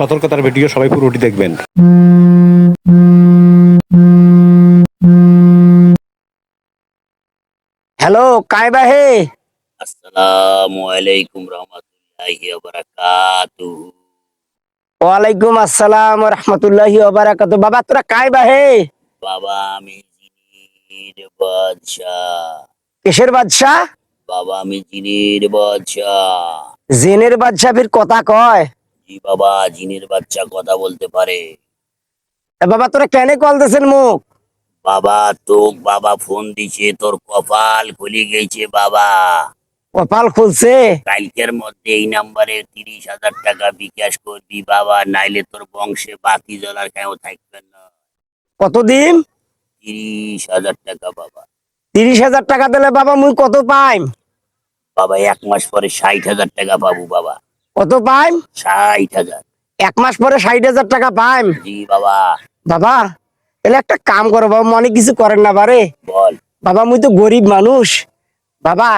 সতর্কতার ভিডিও সবাই পুরোটি দেখবেন। হ্যালো কায়বা হে। আসসালামু আলাইকুম রহমতুল্লাহি ওয়া বারাকাতুহু। ওয়ালাইকুম আসসালাম রহমতুল্লাহি ওবারাকাতু বাবা তোরা কায়বা হে? বাবা আমি জিনির বাদশাহ। কিসের বাদশাহ? বাবা আমি জিনির বাদশাহ। জিনের বাদশাহ ফির কথা কয়। জি বাবা জিনের বাচ্চা কথা বলতে পারে? বাবা তোরা কেন কল দিছেন মুখ? বাবা তোক বাবা ফোন দিছে তোর কপাল খুলে গেছে বাবা। কপাল খুলছে? কালকের মধ্যে এই নাম্বারে তিরিশ হাজার টাকা বিকাশ করবি বাবা নাইলে তোর বংশে বাতি জ্বলার কেউ থাকবে না। কতদিন? তিরিশ হাজার টাকা বাবা। তিরিশ হাজার টাকা দিলে বাবা মুই কত পাইম? বাবা এক মাস পরে ষাট হাজার টাকা পাবো বাবা। কত পাইম? ষাট হাজার। এক মাস পরে ষাট হাজার টাকা পাইম। জি বাবা। বাবা তাহলে একটা কাম করো বাবা মনে কিছু করেন না বারে। বল। বাবা মুই তো গরিব মানুষ। বাবা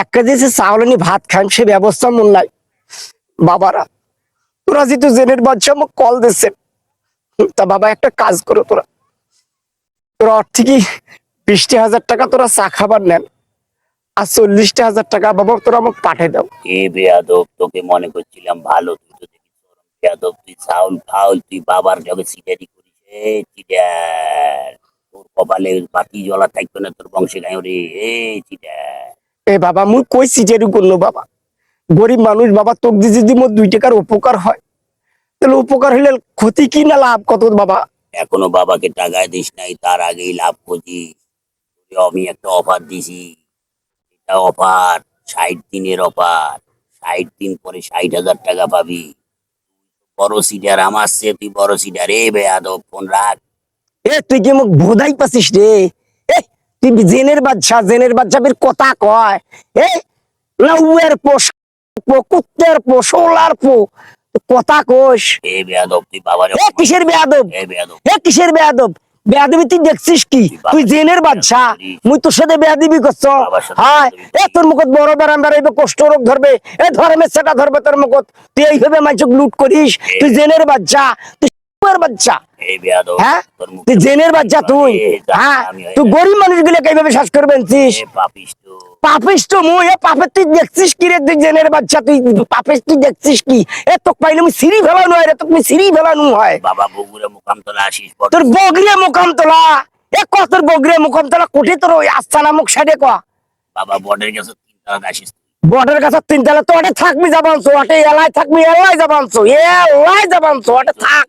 এক কেজি সে চাউল ভাত খাইম সে ব্যবস্থা মন নাই। বাবারা তোরা যেহেতু জেনের বাচ্চা মোক কল দিচ্ছে তা বাবা একটা কাজ করো তোরা। তোরা ওর থেকে বিশটি হাজার টাকা তোরা চা খাবার নেন? আর চল্লিশটা হাজার টাকা বাবা তোরা আমাকে পাঠিয়ে দাও। এ বেয়াদব তোকে মনে করছিলাম ভালো তুই তো দেখি বেয়াদব তুই চাউল ফাউল তুই বাবার জগে সিটারি করিস। এ চিটার তোর কপালে বাতি জ্বলা থাকবে না তোর বংশে গায়ে রে এ চিটার। এ বাবা মুই কই সিটেরু করল বাবা? গরিব মানুষ বাবা তোক দিয়ে যদি মোর দুই টাকার উপকার হয় তাহলে উপকার হলে ক্ষতি কি না লাভ? কত বাবা? এখনও বাবাকে টাকায় দিস নাই তার আগেই লাভ করছিস আমি একটা অফার দিছি। এটা অফার ষাট দিনের অফার। ষাট দিন পরে ষাট হাজার টাকা পাবি। বড় সিটার আমার সে তুই বড় সিটার। এ বেয়াদব ফোন রাখ। এ তুই কি মোক রে? এ তুই জেনের বাচ্চা জেনের কথা কয়। এ লাউয়ের পোষ পো কুত্তের পো সোলার পো কথা কোষ এ বেয়াদব তুই বাবারে এ কিসের বেয়াদব? এ বেয়াদব। এ কিসের বেয়াদব? বেয়াদবি তুই দেখছিস কি? তুই জেনের বাচ্চা মুই তোর সাথে বেয়াদবি করছ। হ্যাঁ এ তোর মুখত বড় বেড়াম বেড়াইবে কষ্ট রোগ ধরবে। এ ধর্মের সেটা ধরবে তোর মুখত। তুই এইভাবে মাইচুক লুট করিস। তুই জেনের বাচ্চা তুই বাচ্চা। হ্যাঁ? জেনের বাচ্চা তুই। এ হ্যাঁ? তুই গরিব মানুষগুলোকে এইভাবে শ্বাস করবেন এ পাপিস তো পাপিস তো মুই এ পাপের তুই দেখছিস কি রে? তুই জেনের বাচ্চা তুই পাপিস তুই দেখছিস কি? এ তোক পাইলে আমি সিঁড়ি ফেলানো হয় রে তোকে আমি সিঁড়ি ফেলানো হয়। বাবা বগুড়ে মুকামতলা আসিস তোর বগরিয়া মুকাম এ ক তোর বগরিয়া মুকাম তোলা কোঠে তোর ওই আস্তানা মুখ সাইডে ক? বাবা কাছে তিন তালাতে আসিস বর্ডার কাছে তিন তালা তো ওটা থাকবি যাবানছো ওটা এলাই থাকবি এলাই যাবানছো এলাই যাবানছো ওটা থাক।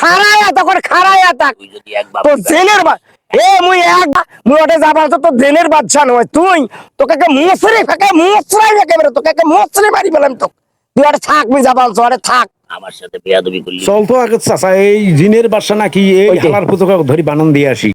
খারায়া তখন খারায়া থাক। জেনের এ মুই এক মুই ওটা জেনের বাচ্চা নয় তুই। তোকে কে মুসরে ফাঁকে মুসরাই একেবারে তোকে কে মুসরে মারি পেলাম তো তুই ওটা থাকবি যাবানছো আরে থাক। আমার সাথে বেয়াদবি করলি। চল তো আগে চাচা এই জিনের বাসা নাকি এই। হালার পুতকা ধরি বানান দিয়ে আসি।